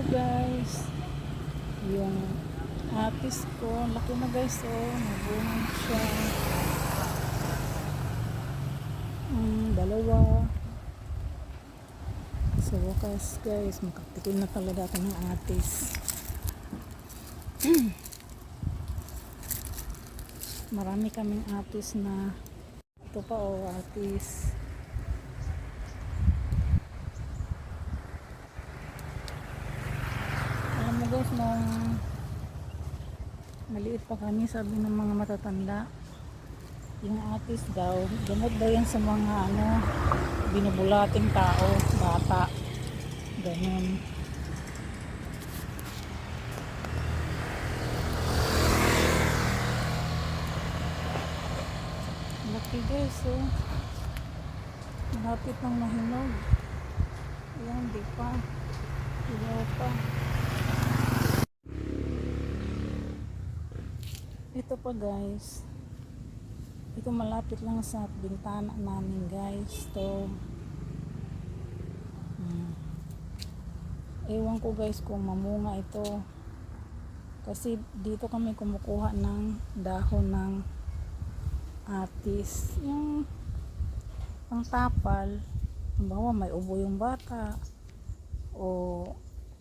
Hello guys. Yung apis ko, laki na guys oh, nabunga siya. Mm, dalawa. Sa wakas guys, makatikim na talaga ako ng atis. Marami kaming atis na ito pa oh, atis. Alam mo guys, nung maliit pa kami, sabi ng mga matatanda, yung atis daw, gamot daw yan sa mga ano, binubulating tao, bata. Ganun. Laki guys, oh. Malapit ng mahinog. Ayan, di pa. Ilaw pa. Ito pa guys. Ito malapit lang sa bintana namin guys. Ito. Hmm. Ewan ko guys kung mamunga ito. Kasi dito kami kumukuha ng dahon ng atis. Yung pang tapal. Halimbawa may ubo yung bata o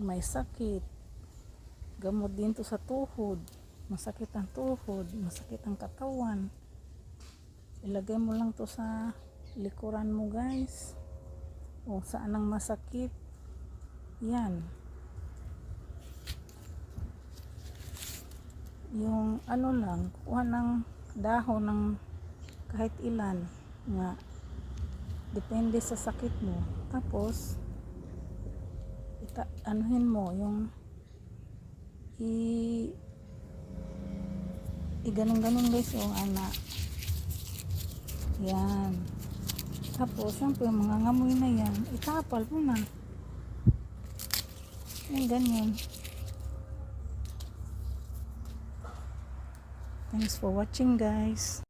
may sakit gamot din to sa tuhod masakit ang tuhod masakit ang katawan. Ilagay mo lang to sa likuran mo guys. O saan ang masakit? Yan. Yung ano lang kuha ng dahon ng kahit ilan nga depende sa sakit mo. Tapos ita anuhin mo yung i i ganun ganun guys yung ana. Yan. Tapos syempre yung mga ngamoy na yan itapal mo na. Yan ganyan. Thanks for watching guys